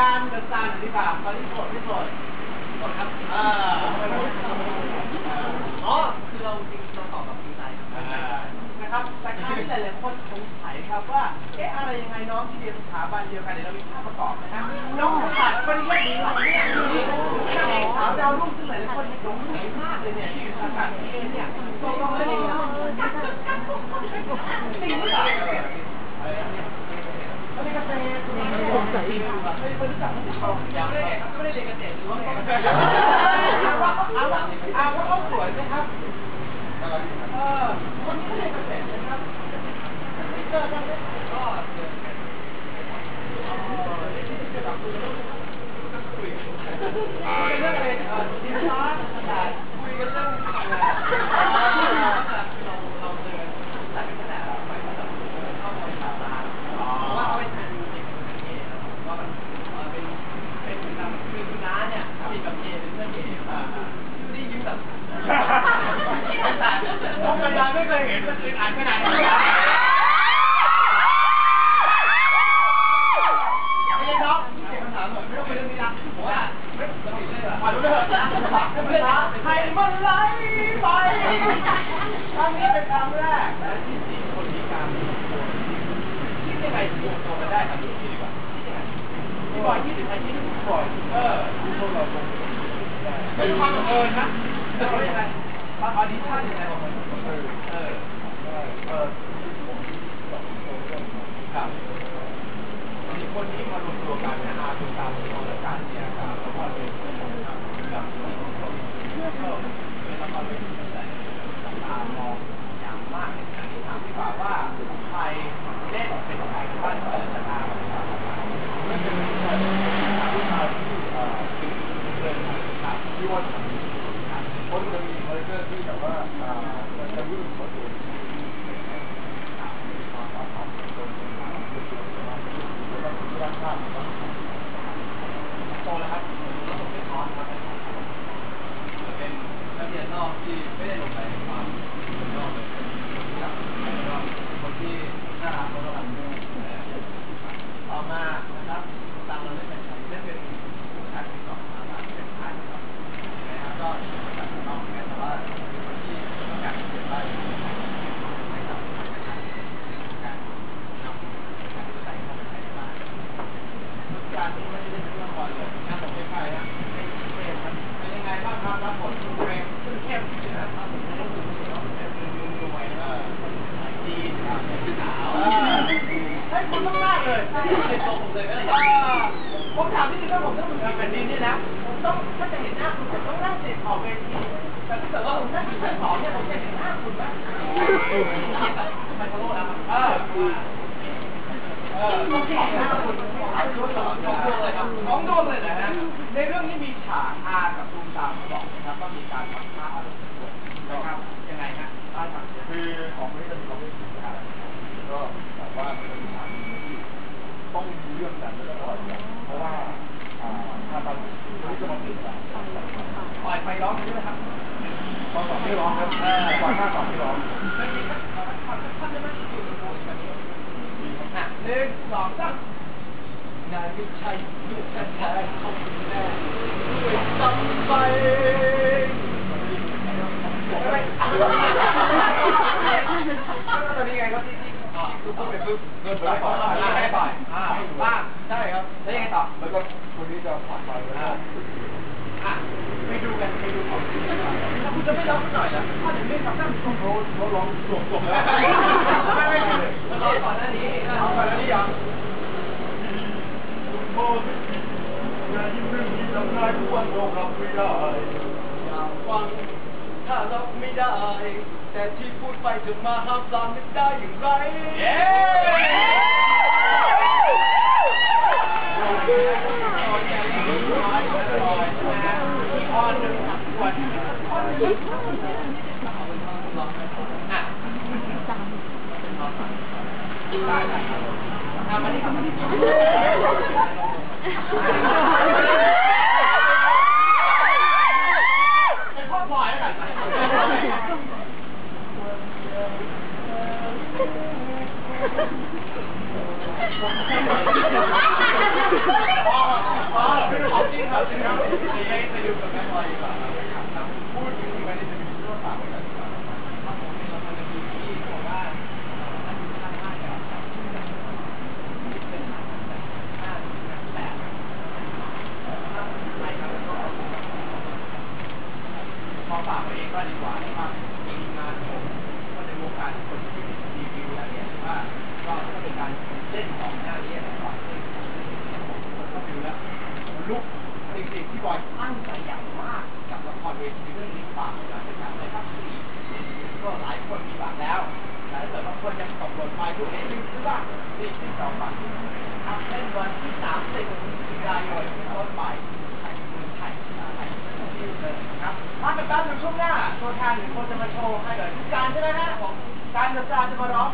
การเดินตามหน่อยดีกว่าตอนนี้โสดไม่โสดโสดครับอ่าอ๋อคือเราจริงเราตอบแบบจริงใจครับนะครับแต่คราวนี้หลายๆคนสงสัยครับว่าเอ๊ะอะไรยังไงน้องที่เรียนสถาบันเดียวกันเนี่ยเรามีภาพประกอบนะครับน้องขาดปริญญาดีหลังเนี่ยดูนี่นางเอกสาวดาวรุ่งซึ่งหลายๆคนหลงไหลมากเลยเนี่ยที่อยู่สถาบันที่เรียนเนี่ยตกลงแล้วเนี่ยจริงห รหรือว่าไงอาว่าอาว่าอาว่าเขาสวยไหมครับเออคนนี้ไม่ได้เกษตรนะครับไม่เจอกันเลยก็เจอกันคุยเรื่องอะไรเออดินฟ้าคุยกันเรื่องอะไรเราเราเจอแต่ไม่ได้ไปเข้าไปสาธารณะ ว่าเขาเป็นเป็นว่ามันเป็นเป็นคือคุณน้าเนี่ยมีกับเอเป็นเพื่อนเอนี่ยิ้มแบบผมกันยาไม่เคยเห็นมันอึดอัดขนาดนี้ไม่ใช่น้องเก็บคำถามหน่อยไม่ต้องไปเรื่องนี้นะผมว่าไม่ต้องไปเรื่องอะไรรู้เรื่องให้มันไหลไป ครั้งนี้เป็นครั้งแรกและที่สี่คนมีการคิดยังไงถึงรวมตัวกันได้ครับที่ดีกว่าคิดยังไงพี่บอยคิดถึงใครคิดถึงพี่บอยเออพวกเราคงเป็นความบังเอิญนะเออยังไงมาออดิชั่นยังไงบอกมาเออเออเออครับมีคนที่มารวมตัวกันนะอาดูตามที่ของรายการเนี่ยครับแล้วก็เป็นกับที่ของเราแล้วก็เป็นละครเวทีที่จับตามองอย่างมากในที่ถามดีกว่าว่าใครเล่นเป็นใครบ้านเกิดชะตาของเราไม่เป็นผู้ชายผู้ชายที่เอ่อเดินทางที่ว่าคนจะมีคาแรคเตอร์ที่แบบว่าอ่ามันจะวิ่งเขาตัวโตแล้วครับผมเป็นคอร์สครับเป็นนักเรียนนอกที่ไม่ได้ลงไปในความเป็นนอกเลยเป็นกับแล้วก็คนที่น่ารักแล้วก็รัก ต่อมานะครับตามเราเล่นเป็นเล่นเป็นผู้ชายที่สองนะครับเป็นชายครับนะครับก็จากนอกแต่ว่าคนที่ต้องการเขียนได้ให้กับการนำการใส่เข้าไปในบ้าน ทุกการที่ไม่ได้เล่นละครเลยนะผมไม่ใช่นะไม่เท่ครับเป็นยังไงบ้างครับรับบทคุณเฟรมคุณเข้มนะครับผมไม่ได้ดูเนาะแต่คือดูรวยแล้วดีครับเป็นสาวให้คุณมากๆ เลยผมเลยไม่ได้ผมถามนิดนึงว่าผมต้องถึงแผ่นดินนี่นะผมต้องถ้าจะเห็นหน้าคุณผมต้องนั่งเสร็จออกเวทีแต่ถ้าเกิดว่าผมนั่งอยู่ชั้นสองเนี่ยผมจะเห็นหน้าคุณไหมไม่ขอโทษนะเออเออต้องแข่งหน้าคุณของดวงเลยครับของดวงเลยนะฮะในเรื่องนี้มีฉากอากับตูมตามบอกนะครับว่ามีการทำท่าอารมณ์ด้วยนะครับยังไงฮะใต้ฝังคือของนี้จะมีความเป็นสินค้าก็แบบว่า ปล่อยกันเพราะว่าอ่าถ้าตอนจะมาติดปล่อยไฟร้องใช่ไหมครับตอสองที่ร้องครับก่อนหน้าสองที่ร้องไม่มีสักท่อนท่อนได้ไหมอยู่ใช่หนึ่งสองสามนายไม่ใช่ลูกแท้ๆของคุณแม่ด้วยซ้ำไปไม่ไม่ตอนนี้ไงครับที่ ที่อ่าคือพูดไปปุ๊บเงินไปก่อนอ่าให้ปล่อยบ้างใช่ครับแล้วยังไงต่อแล้วก็คนนี้จะผ่านไปแล้วก็อะไปดูกันไปดูของถ้าคุณจะไม่ร้องหน่อยนะถ้าถึงเรื่องคำนั่งตรงโน้นเขาร้องจบจบแล้วไม่ไม่ไม่ร้องก่อนหน้านี้ร้องก่อนหน้านี้ยังโอ้ยงานที่เรื่องที่ทำลายทุกวันเรารับไม่ได้อยากฟังถ้ารับไม่ได้ แต่ที่พูดไปจะมาห้ามปรามไม่ได้อย่างไรเย้ที่ออนหนึ่งวันอะได้ได้ครับทำมาที่ทำมาที่ ฝากไว้เองก็ดีกว่านะครับมีงานผมก็ในวงการคนที่รีวิวแล้วเนี่ยว่าก็ก็เป็นการเล่นของหน้านี้นะครับผมก็ดูแล้วลุกจริงๆที่บอยตั้งใจอย่างมากกับละครเวทีเรื่องนี้ฝากนะเป็นการในภาคสี่ก็หลายคนมีบัตรแล้วแต่ถ้าเกิดบางคนยังตกหล่นไปดูเอ๊ะลืมซื้อบ้างรีบติดต่อฝากทำเล่นวันที่สามสิบกันยายนต้นไปไทยเมืองไทยไทยเลยนะครับมาเป็นการถึงช่วงหน้าตัวแทนหนึ่งคนจะมาโชว์ให้เลยทุกการใช่ไหมฮะของ การจะจะมาร้อ